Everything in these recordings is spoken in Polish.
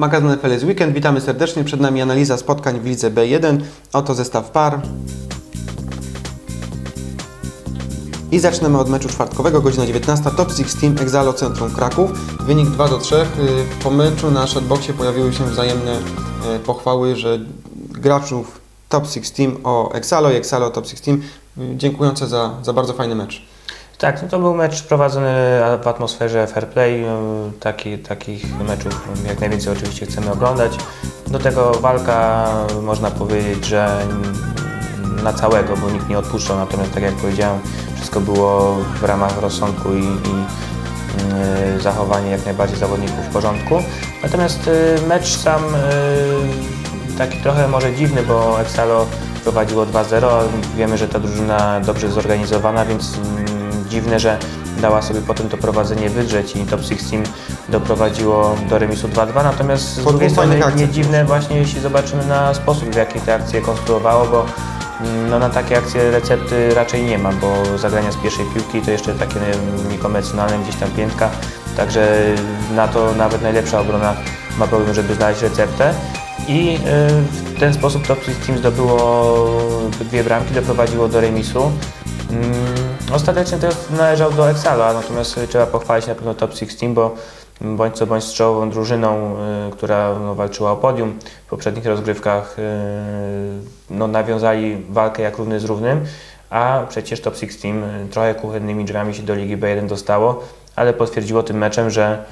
Magazyn FL jest weekend. Witamy serdecznie. Przed nami analiza spotkań w lidze B1. Oto zestaw par. I zaczynamy od meczu czwartkowego, godzina 19. Top 6 Team Exalo Centrum Kraków. Wynik 2 do 3. Po meczu na Shotboxie pojawiły się wzajemne y, pochwały, że graczów Top 6 Team o Exalo i Exalo Top 6 Team y, dziękujące za, za bardzo fajny mecz. Tak, no to był mecz prowadzony w atmosferze fair play. Taki, takich meczów jak najwięcej oczywiście chcemy oglądać. Do tego walka, można powiedzieć, że na całego, bo nikt nie odpuszczał, natomiast tak jak powiedziałem, wszystko było w ramach rozsądku i, i zachowanie jak najbardziej zawodników w porządku. Natomiast mecz sam taki trochę może dziwny, bo Exalo prowadziło 2-0. Wiemy, że ta drużyna dobrze zorganizowana, więc dziwne, że dała sobie potem to prowadzenie wydrzeć i Top 16 doprowadziło do remisu 2-2, natomiast z Po drugiej dwóch strony nie dziwne właśnie jeśli zobaczymy na sposób w jaki te akcje konstruowało, bo mm, no, na takie akcje recepty raczej nie ma, bo zagrania z pierwszej piłki to jeszcze takie niekonwencjonalne gdzieś tam piętka, także na to nawet najlepsza obrona ma problem, żeby znaleźć receptę. I y, w ten sposób Top 16 Team zdobyło dwie bramki, doprowadziło do remisu. Ostatecznie to należał do Exala, natomiast trzeba pochwalić na pewno Top 16, bo bądź co bądź strzałową drużyną, y, która no, walczyła o podium w poprzednich rozgrywkach, y, no, nawiązali walkę jak równy z równym, a przecież Top 16 y, trochę kuchennymi drzwiami się do Ligi B1 dostało, ale potwierdziło tym meczem, że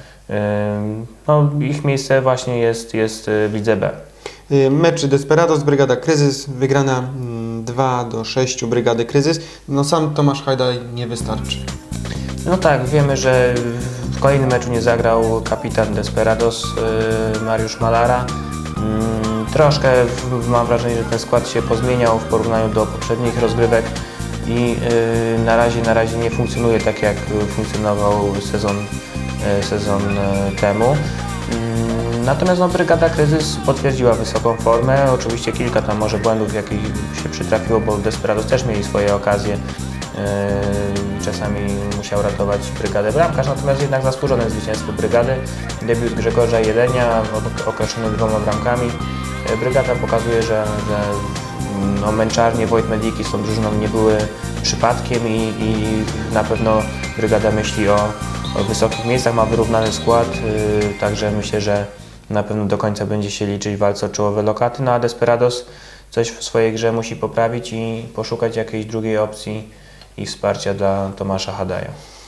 no, ich miejsce właśnie jest, jest w Lidze B. Y, Mecz Desperados, Brygada Kryzys, wygrana mm, 2 do 6 Brygady Kryzys. No sam Tomasz Hajdaj nie wystarczy. No tak, wiemy, że w kolejnym meczu nie zagrał kapitan Desperados yy, Mariusz Malara. Mm, Troszkę mam wrażenie, że ten skład się pozmieniał w porównaniu do poprzednich rozgrywek i yy, na razie na razie nie funkcjonuje tak jak funkcjonował sezon, sezon temu. Natomiast no, Brygada Kryzys potwierdziła wysoką formę. Oczywiście kilka tam może błędów jakich się przytrafiło, bo Desperados też mieli swoje okazje. Yy, Czasami musiał ratować brygadę bramkarz, natomiast jednak zasłużone zwycięstwo brygady. Debiut Grzegorza Jelenia ok- określony dwoma bramkami. Yy, Brygada pokazuje, że, że no, męczarnie Wojt Mediki z tą drużyną nie były przypadkiem i, i na pewno brygada myśli o, o wysokich miejscach, ma wyrównany skład, yy, także myślę, że na pewno do końca będzie się liczyć w walce o czołowe lokaty, no a Desperados coś w swojej grze musi poprawić i poszukać jakiejś drugiej opcji i wsparcia dla Tomasza Hadaja.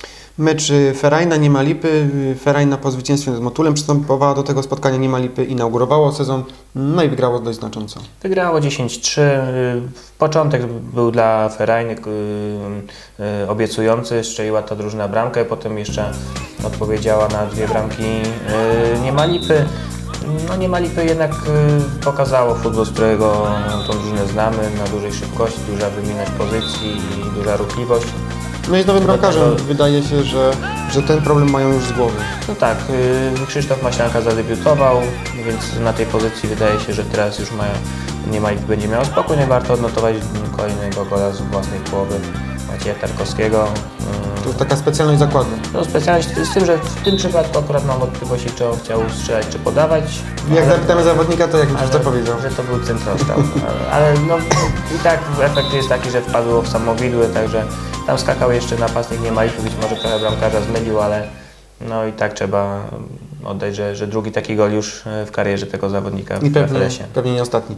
Mecz y, Ferajna nie ma lipy. Y, Ferajna po zwycięstwie z Motulem przystępowała do tego spotkania nie ma lipy, inaugurowało sezon, no i wygrało dość znacząco. Wygrało 10-3. y, Początek był dla Ferajny obiecujący, strzeliła ta drużyna bramkę, potem jeszcze odpowiedziała na dwie bramki y, nie ma lipy. No lipy jednak pokazało futbol, z którego tą drużynę znamy, na dużej szybkości, duża wymienność pozycji i duża ruchliwość. No i z nowym bramkarzem Dlatego- wydaje się, że, że ten problem mają już z głowy. No tak, y, Krzysztof Maślanka zadebiutował, więc na tej pozycji wydaje się, że teraz już ma, nie ma będzie miał spokój. Nie warto odnotować kolejnego gola z własnej połowy Macieja Tarkowskiego. To jest taka specjalność zakładu. No specjalnie z tym, że w tym przypadku akurat mam wątpliwości, czy on chciał strzelać, czy podawać. Jak ale- zapytamy zawodnika, to jak ale- to powiedział. Że to był centrostrzał. Ale- Ale no i tak efekt jest taki, że wpadło w samowidły, także tam skakał jeszcze napastnik nie Maliku, być może trochę bramkarza zmylił, ale no i tak trzeba oddać, że, że drugi taki gol już e, w karierze tego zawodnika w I pewnie, FLS-ie. pewnie nie ostatni.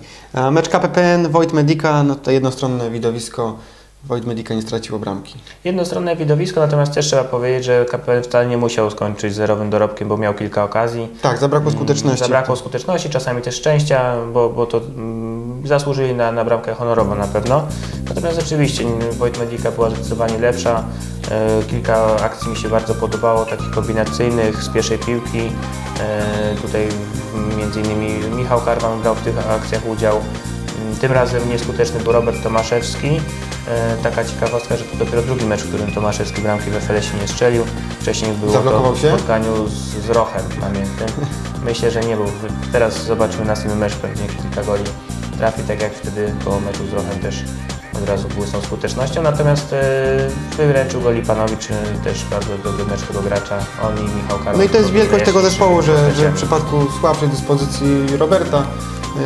Mecz KPPN, Wojt Medika, no to jednostronne widowisko. Wojt Medika nie straciło bramki. Jednostronne widowisko, natomiast też trzeba powiedzieć, że KPL wcale nie musiał skończyć zerowym dorobkiem, bo miał kilka okazji. Tak, zabrakło skuteczności. Zabrakło skuteczności, czasami też szczęścia, bo, bo to mm, zasłużyli na, na bramkę honorową na pewno. Natomiast rzeczywiście mm, Wojt Medika była zdecydowanie lepsza. E, kilka akcji mi się bardzo podobało, takich kombinacyjnych, z pierwszej piłki. E, tutaj mm, między innymi Michał Karwan brał w tych akcjach udział. Tym razem nieskuteczny był Robert Tomaszewski. E, Taka ciekawostka, że to dopiero drugi mecz, w którym Tomaszewski bramki w FLS-ie nie strzelił. Wcześniej było to w spotkaniu z, z Rochem, pamiętam. Myślę, że nie był. Teraz zobaczymy następny mecz, pewnie kilka goli trafi, tak jak wtedy po meczu z Rochem też od razu błysnął skutecznością, natomiast e, wyręczył go Lipanowicz, też bardzo dobry mecz tego gracza, on i Michał Karol. No i to jest wielkość tego zespołu, że, że w przypadku słabszej dyspozycji Roberta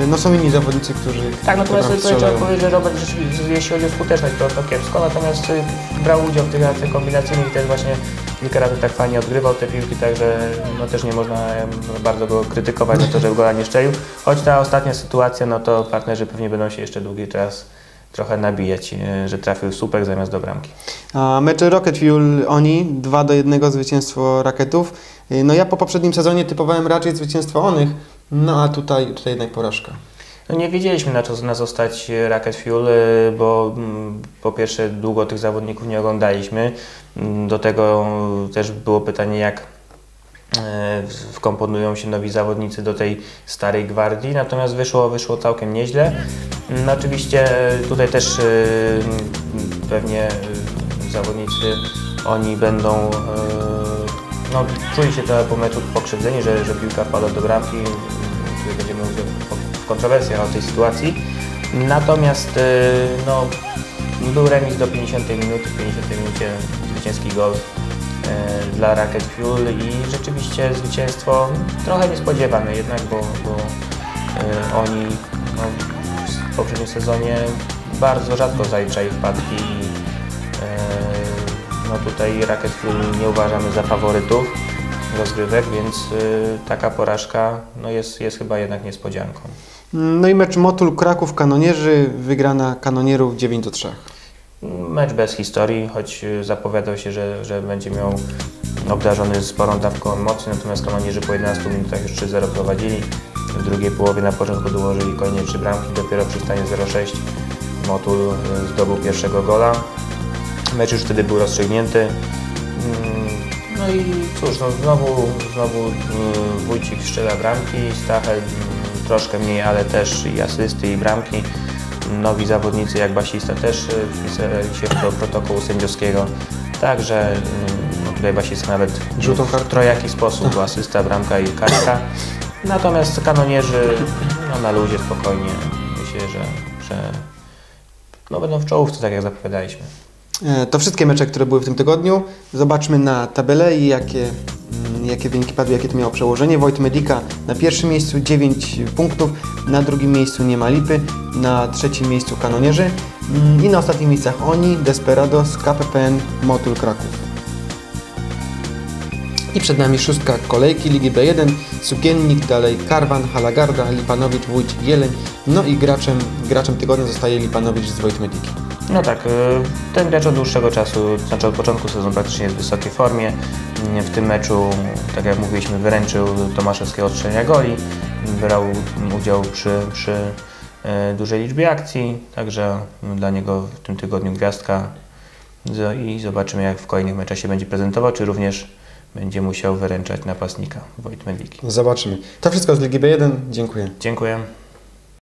no są inni zawodnicy, którzy Tak, natomiast którzy tutaj trzeba powiedzieć, że Robert rzeczywiście, jeśli chodzi o skuteczność, to, to kiepsko, natomiast y, brał udział w tych akcjach kombinacyjnych i też właśnie kilka razy tak fajnie odgrywał te piłki, także no też nie można bardzo go krytykować za to, że gola nie szczelił. Choć ta ostatnia sytuacja, no to partnerzy pewnie będą się jeszcze długi czas trochę nabijać, y, że trafił słupek zamiast do bramki. A mecz Rocket Fuel oni 2 do 1 zwycięstwo Rakietów. Y, No ja po poprzednim sezonie typowałem raczej zwycięstwo onych, no a tutaj, tutaj jednak porażka. No nie wiedzieliśmy na co nas zostać Racket Fuel, y, bo mm, po pierwsze długo tych zawodników nie oglądaliśmy. Mm, Do tego też było pytanie, jak w- wkomponują się nowi zawodnicy do tej starej gwardii, natomiast wyszło, wyszło całkiem nieźle. No oczywiście e, tutaj też pewnie zawodnicy, oni będą, no czuli się trochę po meczu pokrzywdzeni, że, że piłka wpadła do bramki, będziemy mówić w kontrowersjach o tej sytuacji. Natomiast e, no, był remis do 50 minuty, w 50 minucie zwycięski gol e, dla Racket Fuel i rzeczywiście zwycięstwo trochę niespodziewane jednak, bo, bo e, oni no, w poprzednim sezonie bardzo rzadko zaliczali wpadki no tutaj Racket Fuel nie uważamy za faworytów rozgrywek, więc e, taka porażka no jest, jest chyba jednak niespodzianką. No i mecz Motul Kraków Kanonierzy, wygrana Kanonierów 9 do 3. Mecz bez historii, choć y, zapowiadał się, że, że będzie miał obdarzony sporą dawką emocji, natomiast kanonierzy po 11 minutach już 3-0 prowadzili. W drugiej połowie na początku dołożyli kolejne 3 bramki, dopiero przy stanie 0-6 Motul y, zdobył pierwszego gola. Mecz już wtedy był rozstrzygnięty. Mm, No i cóż, no znowu, znowu y, Wójcik strzela bramki, Stachel mm, troszkę mniej, ale też i asysty i bramki. Nowi zawodnicy jak basista też y, wpisali się do protokołu sędziowskiego. Także no tutaj basista nawet Żółtą w trojaki sposób, bo asysta, bramka i kartka. Natomiast kanonierzy no, na luzie spokojnie myślę, że, że no, będą w czołówce, tak jak zapowiadaliśmy. E, To wszystkie mecze, które były w tym tygodniu. Zobaczmy na tabelę i jakie, mm, jakie wyniki padły, jakie to miało przełożenie. Wojt Medika na pierwszym miejscu 9 punktów, na drugim miejscu nie ma lipy, na trzecim miejscu Kanonierzy mm, i na ostatnich miejscach Oni, Desperados, KPPN, Motul Kraków. I przed nami szóstka kolejki Ligi B1, Sukiennik, dalej Karwan, Halagarda, Lipanowicz, Wójcik, Jeleń, no i graczem, graczem tygodnia zostaje Lipanowicz z Wojt Mediki. No tak, y, ten gracz od dłuższego czasu, znaczy od początku sezonu praktycznie jest w wysokiej formie. Mm, W tym meczu, tak jak mówiliśmy, wyręczył Tomaszewskiego odstrzelenia goli, brał udział przy, przy y, dużej liczbie akcji, także dla niego w tym tygodniu gwiazdka i zobaczymy jak w kolejnych meczach się będzie prezentował, czy również będzie musiał wyręczać napastnika Wojt Medliki. Zobaczymy. To wszystko z Ligi B1. Dziękuję. Dziękuję.